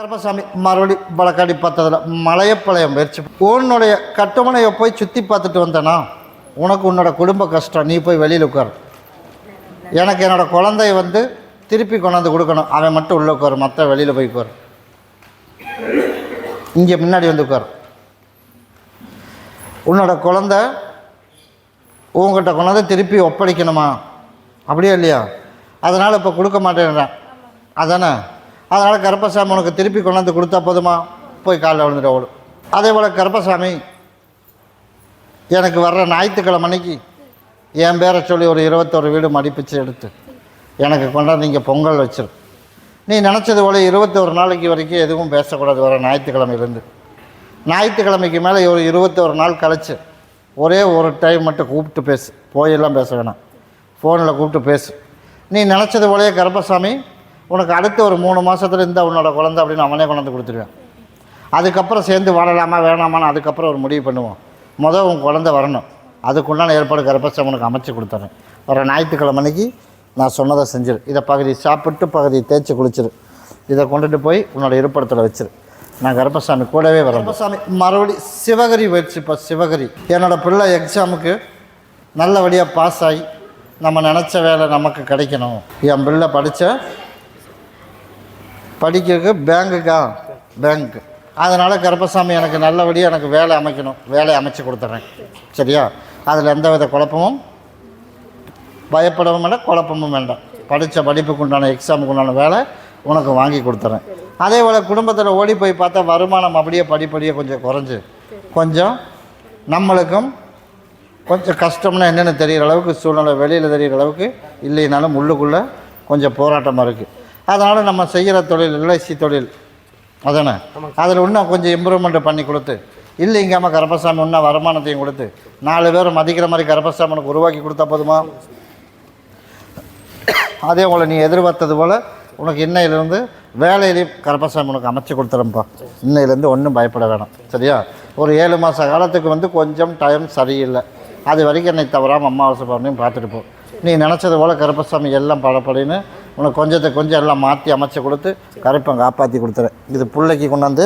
கருப்பசாமி மறுபடி வழக்காடி பார்த்ததில் மலையப்பாளையம் முயற்சி உன்னுடைய கட்டுமனையை போய் சுற்றி பார்த்துட்டு வந்தேனா? உனக்கு உன்னோட குடும்ப கஷ்டம். நீ போய் வெளியில் உட்கார். எனக்கு என்னோட குழந்தைய வந்து திருப்பி கொண்டாந்து கொடுக்கணும். அவன் மட்டும் உள்ளே உட்கார். மற்ற வெளியில் போய் உட்கார். இங்கே முன்னாடி வந்து உட்கார். உன்னோட குழந்த உங்ககிட்ட கொண்டாந்து திருப்பி ஒப்படைக்கணுமா? அப்படியே இல்லையா? அதனால் இப்போ கொடுக்க மாட்டேன்றேன். அதானே? அதனால் கருப்பசாமி உனக்கு திருப்பி கொண்டாந்து கொடுத்தா போதுமா? போய் காலைல விழுந்துட்டு ஓடும் அதே போல் கருப்பசாமி எனக்கு வர்ற ஞாயிற்றுக்கிழமை அன்னைக்கு என் பேரை சொல்லி ஒரு இருபத்தொரு வீடு மடிப்பிச்சு எடுத்து எனக்கு கொண்டாந்து இங்கே பொங்கல் வச்சிரு. நீ நினச்சது போல இருபத்தொரு நாளைக்கு வரைக்கும் எதுவும் பேசக்கூடாது வர ஞாயிற்றுக்கிழமையிலேருந்து. ஞாயிற்றுக்கிழமைக்கு மேலே ஒரு இருபத்தொரு நாள் கழிச்சு ஒரே ஒரு டைம் மட்டும் கூப்பிட்டு பேசு. போயெல்லாம் பேச வேணாம். ஃபோனில் கூப்பிட்டு பேசு. நீ நினச்சது போலயே கருப்பசாமி உனக்கு அடுத்த ஒரு மூணு மாதத்துல இந்த உன்னோட குழந்தை அப்படின்னு அவனே கொண்டாந்து கொடுத்துருவேன். அதுக்கப்புறம் சேர்ந்து வாழலாமா வேணாமான்னு அதுக்கப்புறம் ஒரு முடிவு பண்ணுவோம். மொதல் உன் குழந்தை வரணும். அதுக்குண்டான ஏற்பாடு கருப்பசாமி உனக்கு அமைச்சு கொடுத்துறேன். வர ஞாயிற்றுக்கிழமை அன்னைக்கு நான் சொன்னதை செஞ்சிரு. இதை பகுதி சாப்பிட்டு பகுதி தேய்ச்சி குளிச்சிரு. இதை கொண்டுட்டு போய் உன்னோட இருப்பிடத்தில் வச்சிரு. நான் கருப்பசாமி கூடவே வரேன். கருப்பசாமி மறுபடி சிவகரி வச்சுப்பா சிவகரி. என்னோட பிள்ளை எக்ஸாமுக்கு நல்லபடியாக பாஸ் ஆகி நம்ம நினச்ச வேலை நமக்கு கிடைக்கணும். என் பிள்ளை படித்த படிக்கிறதுக்கு பேங்குக்கா? பேங்க். அதனால் கருப்பசாமி எனக்கு நல்லபடியாக எனக்கு வேலை அமைக்கணும். வேலை அமைச்சு கொடுத்துட்றேன் சரியா? அதில் எந்த வித குழப்பமும் பயப்படவும் வேண்டாம் குழப்பமும் வேண்டாம். படித்த படிப்புக்கு உண்டான எக்ஸாமுக்கு உண்டான வேலை உனக்கு வாங்கி கொடுத்துறேன். அதே போல் குடும்பத்தில் ஓடி போய் பார்த்தா வருமானம் அப்படியே படிப்படியே கொஞ்சம் குறைஞ்சு. கொஞ்சம் நம்மளுக்கும் கொஞ்சம் கஷ்டம்னா என்னென்னு தெரிகிற அளவுக்கு சூழ்நிலை வெளியில் தெரிகிற அளவுக்கு இல்லைனாலும் உள்ளுக்குள்ளே கொஞ்சம் போராட்டமாக இருக்குது அதனால் நம்ம செய்கிற தொழில் எல்ஐசி தொழில். அதானே? அதில் இன்னும் கொஞ்சம் இம்ப்ரூவ்மெண்ட் பண்ணி கொடுத்து இல்லைங்காமல் கருப்பசாமி இன்னும் வருமானத்தையும் கொடுத்து நாலு பேர் மதிக்கிற மாதிரி கருப்பசாமி உனக்கு உருவாக்கி கொடுத்தா போதுமா? அதே போல் நீ எதிர்பார்த்தது போல் உனக்கு இன்னையிலேருந்து வேலையிலையும் கருப்பசாமி உனக்கு அமைச்சு கொடுத்துறேன்ப்பா. இன்னையிலேருந்து ஒன்றும் பயப்பட வேணாம். சரியா? ஒரு ஏழு மாத காலத்துக்கு வந்து கொஞ்சம் டைம் சரியில்லை. அது வரைக்கும் என்னை தவறாமல் அமாவாசை பௌர்ணமியும் பார்த்துட்டு போ. நீ நினச்சது போல் கருப்பசாமி எல்லாம் படப்படின்னு உனக்கு கொஞ்சத்தை கொஞ்சம் எல்லாம் மாற்றி அமைச்சு கொடுத்து கருப்பன் காப்பாற்றி கொடுத்துறேன் இது பிள்ளைக்கு கொண்டாந்து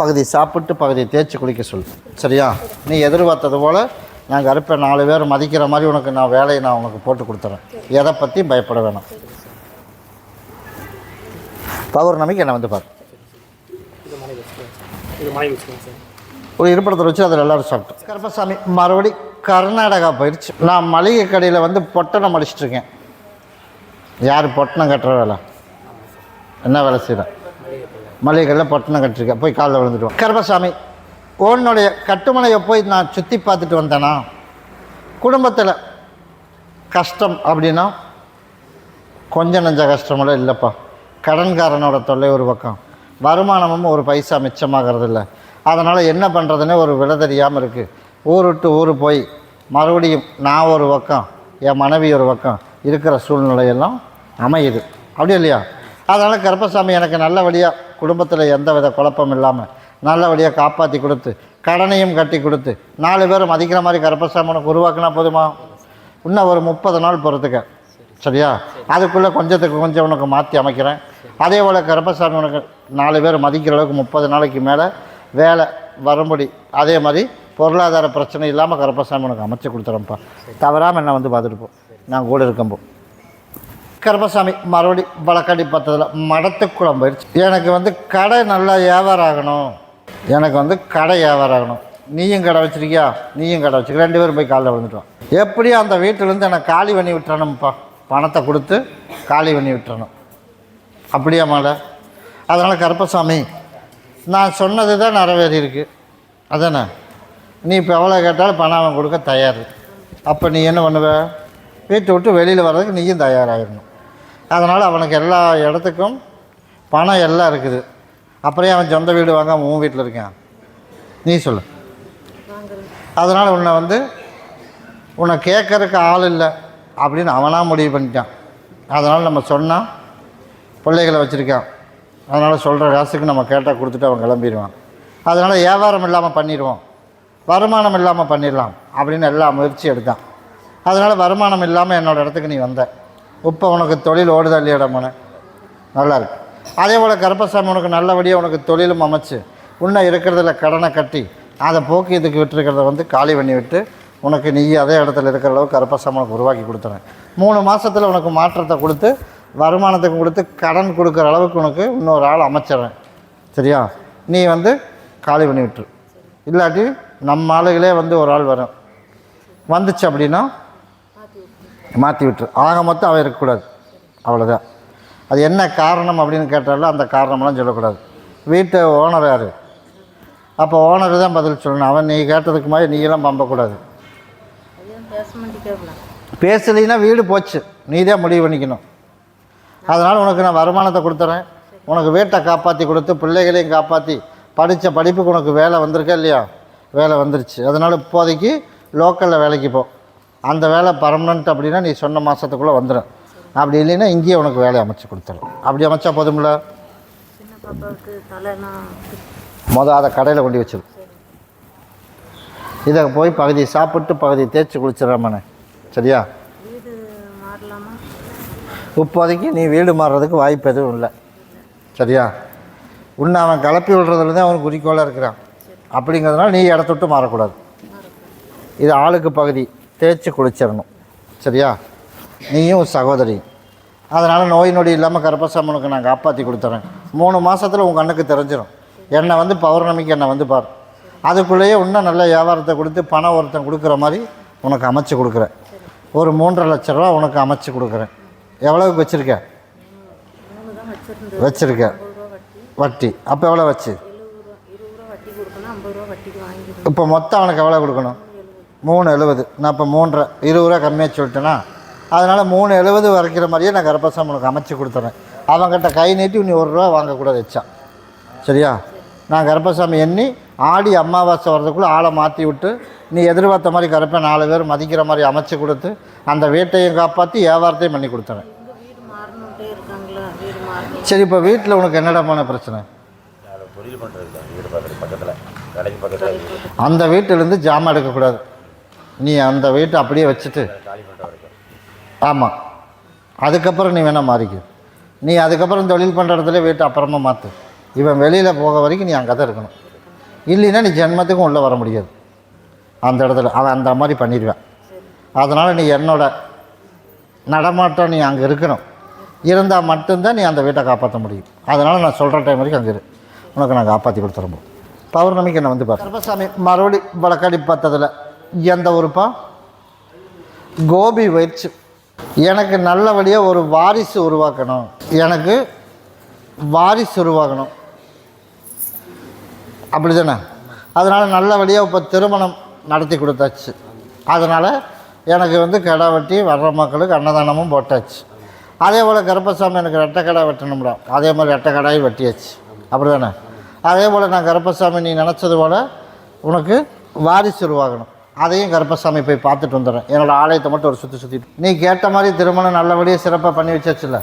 பகுதி சாப்பிட்டு பகுதி தேய்ச்சி குளிக்க சொல் சரியா? நீ எதிர்பார்த்தது போல் நான் கருப்பை நாலு பேர் மதிக்கிற மாதிரி உனக்கு நான் வேலையை நான் உனக்கு போட்டு கொடுத்துறேன். எதை பற்றி பயப்பட வேணாம். பௌர்ணமிக்கு என்னை வந்து பாரு. ஒரு இருப்பிடத்தில் வச்சு அதில் எல்லாரும் சாப்பிட்டோம். கருப்பசாமி மறுபடி கர்நாடகா போயிடுச்சு நான் மளிகை கடையில் வந்து பொட்டணம் அடிச்சிட்ருக்கேன். யார் பொட்டணம் கட்டுற வேலை? என்ன வேலை செய்கிறேன் மளிகை கடையில் பொட்டணம் கட்டிருக்கேன். போய் காலில் விழுந்துட்டு வா. உன்னுடைய கட்டுமனையை போய் நான் சுற்றி பார்த்துட்டு வந்தேனா? குடும்பத்தில் கஷ்டம் அப்படின்னா கொஞ்சம் நஞ்ச கஷ்டமெல்லாம் இல்லைப்பா. கடன்காரனோட தொல்லை ஒரு பக்கம். வருமானமும் ஒரு பைசா மிச்சமாகிறது இல்லை அதனால் என்ன பண்ணுறதுனே ஒரு விலை தெரியாமல் இருக்குது ஊர் விட்டு ஊர் போய் மறுபடியும் நான் ஒரு பக்கம் என் மனைவி ஒரு பக்கம் இருக்கிற சூழ்நிலையெல்லாம் அமையுது. அப்படி இல்லையா? அதனால் கருப்பசாமி எனக்கு நல்லபடியாக குடும்பத்தில் எந்த வித குழப்பம் இல்லாமல் நல்லபடியாக காப்பாற்றி கொடுத்து கடனையும் கட்டி கொடுத்து நாலு பேர் மதிக்கிற மாதிரி கருப்பசாமி உனக்கு உருவாக்கினா போதுமா? இன்னும் ஒரு முப்பது நாள் போகிறதுக்கு சரியா? அதுக்குள்ளே கொஞ்சத்துக்கு கொஞ்சம் உனக்கு மாற்றி அமைக்கிறேன். அதே போல் கருப்பசாமி உனக்கு நாலு பேர் மதிக்கிற அளவுக்கு முப்பது நாளைக்கு மேலே வேலை வரும்படி அதே மாதிரி பொருளாதார பிரச்சனை இல்லாமல் கருப்பசாமி உனக்கு அமைச்சு கொடுத்துறோம்ப்பா தவறாமல் என்னை வந்து பார்த்துட்டு நான் கூட இருக்கம்போ கருப்பசாமி மறுபடி வழக்கடி பத்ததில் மடத்துக்குளம் போயிடுச்சு எனக்கு வந்து கடை நல்லா வியாபாரம் ஆகணும் எனக்கு வந்து கடை வியாபாரம் ஆகணும் நீயும் கடை வச்சிருக்கியா? நீயும் கடை வச்சுக்க ரெண்டு பேரும் போய் காலைல விழுந்துட்டோம். எப்படியும் அந்த வீட்டிலேருந்து எனக்கு காலி பண்ணி விட்டுறணும்ப்பா. பணத்தை கொடுத்து காலி பண்ணி விட்டுறணும். அப்படியா மாலை அதனால் கருப்பசாமி நான் சொன்னது தான் நிறைவேறியிருக்கு. அதானே? நீ இப்போ எவ்வளோ கேட்டாலும் பணம் அவன் கொடுக்க தயார். அப்போ நீ என்ன பண்ணுவ? வீட்டை விட்டு வெளியில் வர்றதுக்கு நீயும் தயாராகிடணும் அதனால் அவனுக்கு எல்லா இடத்துக்கும் பணம் எல்லாம் இருக்குது. அப்புறம் அவன் சொந்த வீடு வாங்க உன் வீட்டில் இருக்கான். நீ சொல்லு. அதனால் உன்னை வந்து உன்னை கேட்கறதுக்கு ஆள் இல்லை அப்படின்னு அவனாக முடிவு பண்ணிட்டான். அதனால் நம்ம சொன்னால் பிள்ளைகளை வச்சுருக்கான். அதனால் சொல்கிற காசுக்கு நம்ம கேட்டால் கொடுத்துட்டு அவன் கிளம்பிடுவான். அதனால் வியாபாரம் இல்லாமல் பண்ணிடுவோம். வருமானம் இல்லாமல் பண்ணிடலாம் அப்படின்னு எல்லா முயற்சி எடுத்தான். அதனால் வருமானம் இல்லாமல் என்னோடய இடத்துக்கு நீ வந்த. இப்போ உனக்கு தொழில் ஓடுதல் இடமுன்னு நல்லா இருக்கு. அதே போல் கருப்பசாமி உனக்கு நல்லபடியாக உனக்கு தொழிலும் அமைச்சு. உன்ன இருக்கிறதுல கடனை கட்டி அதை போக்கி இதுக்கு விட்டுருக்கிறத வந்து காலி பண்ணி விட்டு உனக்கு நீ அதே இடத்துல இருக்கிற அளவுக்கு கருப்பசாமி உனக்கு உருவாக்கி கொடுத்துறேன். மூணு மாதத்தில் உனக்கு மாற்றத்தை கொடுத்து வருமானத்துக்கு கொடுத்து கடன் கொடுக்குற அளவுக்கு உனக்கு இன்னொரு ஆள் அமைச்சிடுறேன். சரியா? நீ வந்து காலி பண்ணி விட்டுரு. இல்லாட்டி நம்ம ஆளுகளே வந்து ஒரு ஆள் வரும். வந்துச்சு அப்படின்னா மாற்றி விட்டுரு. ஆக மொத்தம் அவன் இருக்கக்கூடாது. அவ்வளோதான் அது என்ன காரணம் அப்படின்னு கேட்டாலும் அந்த காரணமெல்லாம் சொல்லக்கூடாது. வீட்டு ஓனர் யார்? அப்போ ஓனர் தான் பதில் சொல்லணும். அவன் நீ கேட்டதுக்கு மாதிரி நீயெல்லாம் பம்பக்கூடாது. பேசலைன்னா வீடு போச்சு. நீ தான் முடிவு பண்ணிக்கணும். அதனால் உனக்கு நான் வருமானத்தை கொடுத்துறேன். உனக்கு வீட்டை காப்பாற்றி கொடுத்து பிள்ளைகளையும் காப்பாற்றி படித்த படிப்புக்கு உனக்கு வேலை வந்திருக்கா இல்லையா? வேலை வந்துருச்சு. அதனால் இப்போதைக்கு லோக்கலில் வேலைக்கு போ. அந்த வேலை பர்மனண்ட் அப்படின்னா நீ சொன்ன மாதத்துக்குள்ளே வந்துடும் அப்படி இல்லைன்னா இங்கேயே உனக்கு வேலையை அமைச்சு கொடுத்துரும். அப்படி அமைச்சா போதும்ல? மொதல் அதை கடையில் கொண்டு வச்சிரு. இதை போய் பகுதி சாப்பிட்டு பகுதி தேய்ச்சி குளிச்சிடறாமண்ணே சரியா? இப்போதைக்கு நீ வீடு மாறுறதுக்கு வாய்ப்பு எதுவும் இல்லை. சரியா? உன்னை அவன் கிளப்பி விடுறதுல தான் அவன் குறிக்கோளாக இருக்கிறான். அப்படிங்கிறதுனால நீ இடத்த விட்டு மாறக்கூடாது. இது ஆளுக்கு பகுதி. தேய்ச்சி குளிச்சிடணும். சரியா? நீயும் சகோதரி அதனால் நோய் நொடி இல்லாமல் கருப்பசாமனுக்கு நான் காப்பாற்றி கொடுத்துறேன். மூணு மாதத்தில் உங்கள் கண்ணுக்கு தெரிஞ்சிடும் என்னை வந்து பௌர்ணமிக்கு என்னை வந்து பார். அதுக்குள்ளேயே இன்னும் நல்ல வியாபாரத்தை கொடுத்து பணம் ஒருத்தன் கொடுக்குற மாதிரி உனக்கு அமைச்சு கொடுக்குறேன். ஒரு மூன்றரை லட்ச ரூபா உனக்கு அமைச்சு கொடுக்குறேன். எவ்வளவுக்கு வச்சுருக்க? வச்சுருக்க. வட்டி. அப்போ எவ்வளோ வச்சு எழுபது ரூபா இருபது ரூபா வட்டி கொடுக்கணும் ஐம்பது ரூபா வட்டிக்கு வாங்கிக்கணும் இப்போ மொத்தம் அவனுக்கு எவ்வளோ கொடுக்கணும்? மூணு எழுபது. நான் இப்போ மூன்றரை. இருபது ரூபா கம்மியாக சொல்லிட்டேனா? அதனால் மூணு எழுபது வரைக்கிற மாதிரியே நான் கருப்பசாமி உனக்கு அமைச்சு கொடுத்துறேன். அவங்ககிட்ட கை நீட்டி நீ ஒரு ரூபா வாங்கக்கூடாது வச்சா சரியா? நான் கருப்பசாமி எண்ணி ஆடி அமாவாசை வர்றதுக்குள்ளே ஆளை மாற்றி விட்டு நீ எதிர்பார்த்த மாதிரி கருப்பை நாலு பேர் மதிக்கிற மாதிரி அமைச்சு கொடுத்து அந்த வீட்டையும் காப்பாற்றி வியாபாரத்தையும் பண்ணி கொடுத்துறேன். எங்க வீடு மாறணுன்ட்டே இருக்காங்களா? வீடு மாறணும். சரி இப்போ வீட்டில் உனக்கு என்னடமான பிரச்சனை? அந்த வீட்டிலேருந்து ஜாமான் எடுக்கக்கூடாது. நீ அந்த வீட்டை அப்படியே வச்சுட்டு. காலி பண்ணுற வரைக்கும். ஆமாம் அதுக்கப்புறம் நீ வேணால் மாறிக்க. நீ அதுக்கப்புறம் தொழில் பண்ணுற இடத்துல வீட்டை அப்புறமா மாற்று இவன் வெளியில் போக வரைக்கும் நீ அங்கே தான் இருக்கணும். இல்லைன்னா நீ ஜென்மத்துக்கும் உள்ளே வர முடியாது. அந்த இடத்துல அவன் அந்த மாதிரி பண்ணிடுவேன். அதனால் நீ என்னோட நடமாட்டம் நீ அங்கே இருக்கணும். இருந்தால் மட்டும்தான் நீ அந்த வீட்டை காப்பாற்ற முடியும். அதனால் நான் சொல்கிற டைம் வரைக்கும் அங்கே இரு. உனக்கு நான் காப்பாற்றி கொடுத்துருப்போம் பௌர்ணமிக்கு என்ன வந்து பாரு கருப்பசாமி மறுபடி வழக்கடி பார்த்ததில் எந்த ஊருப்பா? கோபி வயிற்று. எனக்கு நல்லபடியாக ஒரு வாரிசு உருவாக்கணும். எனக்கு வாரிசு உருவாக்கணும். அப்படி தானே அதனால் நல்லபடியாக இப்போ திருமணம் நடத்தி கொடுத்தாச்சு. அதனால் எனக்கு வந்து கடை வெட்டி வர்ற மக்களுக்கு அன்னதானமும் போட்டாச்சு. அதே போல் கருப்பசாமி எனக்கு ரெட்டை கடை வெட்டணும்டா அதே மாதிரி ரெட்டை கடாயும் வெட்டியாச்சு. அப்படி தானே அதே போல் நான் கருப்பசாமி நீ நினச்சது போல் உனக்கு வாரிசு உருவாகணும். அதையும் கருப்பசாமி போய் பார்த்துட்டு வந்துடுறேன். என்னோடய ஆலயத்தை மட்டும் ஒரு சுற்றி சுற்றிட்டு நீ கேட்ட மாதிரி திருமணம் நல்லபடியாக சிறப்பாக பண்ணி வச்சாச்சுல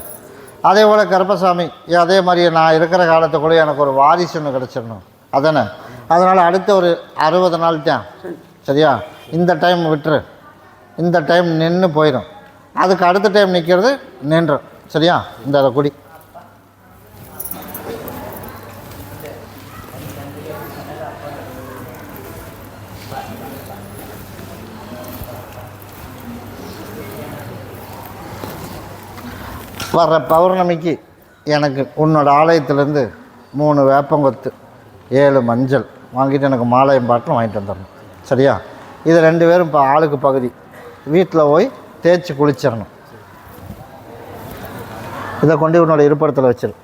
அதே போல் கருப்பசாமி அதே மாதிரி நான் இருக்கிற காலத்துக்குள்ளே எனக்கு ஒரு வாரிசு ஒன்று கிடச்சிடணும். அதானே? அதனால் அடுத்த ஒரு அறுபது நாள் தான். சரியா? இந்த டைம் விட்டுரு. இந்த டைம் நின்று போயிடும் அதுக்கு அடுத்த டைம் நிற்கிறது நின்றும் சரியா? இந்த குடி. வர்ற பௌர்ணமிக்கு எனக்கு உன்னோட ஆலயத்திலேருந்து மூணு வேப்பங்கொத்து ஏழு மஞ்சள் வாங்கிட்டு எனக்கு மாலையம் பாட்டிலும் வாங்கிட்டு வந்துடணும். சரியா? இது ரெண்டு பேரும் இப்போ ஆளுக்கு பகுதி. வீட்டில் போய் தேய்ச்சி குளிச்சிடணும். இதை கொண்டு உன்னோட இருப்பிடத்தில் வச்சிரு.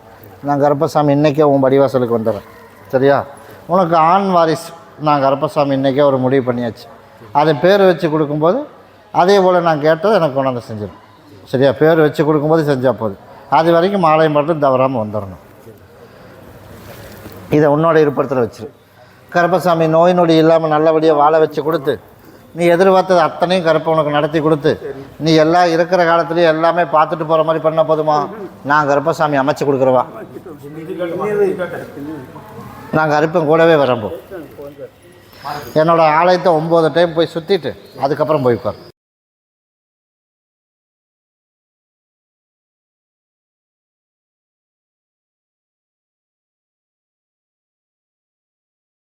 நான் கருப்பசாமி இன்றைக்கே உன் படிவாசலுக்கு வந்துடுறேன். சரியா? உனக்கு ஆண் வாரிசு. நான் கருப்பசாமி இன்றைக்கே ஒரு முடிவு பண்ணியாச்சு. அதை பேர் வச்சு கொடுக்கும்போது அதே போல் நான் கேட்டதை எனக்கு கொண்டாந்து செஞ்சிடும் சரியா பேர் வச்சு கொடுக்கும்போது செஞ்சால் போதும் அது வரைக்கும் மாலை மட்டும் தவறாமல் வந்துடணும் இதை உன்னோட இருப்பிடத்தில் வச்சிரு கருப்பசாமி நோய் நொடி இல்லாமல் நல்லபடியாக வாழ வச்சு கொடுத்து நீ எதிர்பார்த்தது அத்தனையும் கருப்பை உனக்கு நடத்தி கொடுத்து நீ எல்லாம் இருக்கிற காலத்துலேயும் எல்லாமே பார்த்துட்டு போகிற மாதிரி பண்ண போதுமா நான் கருப்பசாமி அமைச்சு கொடுக்குறவா நாங்கள் கருப்பன் கூடவே வரப்போ என்னோட ஆலயத்தை ஒம்பது டைம் போய் சுற்றிட்டு அதுக்கப்புறம் போய்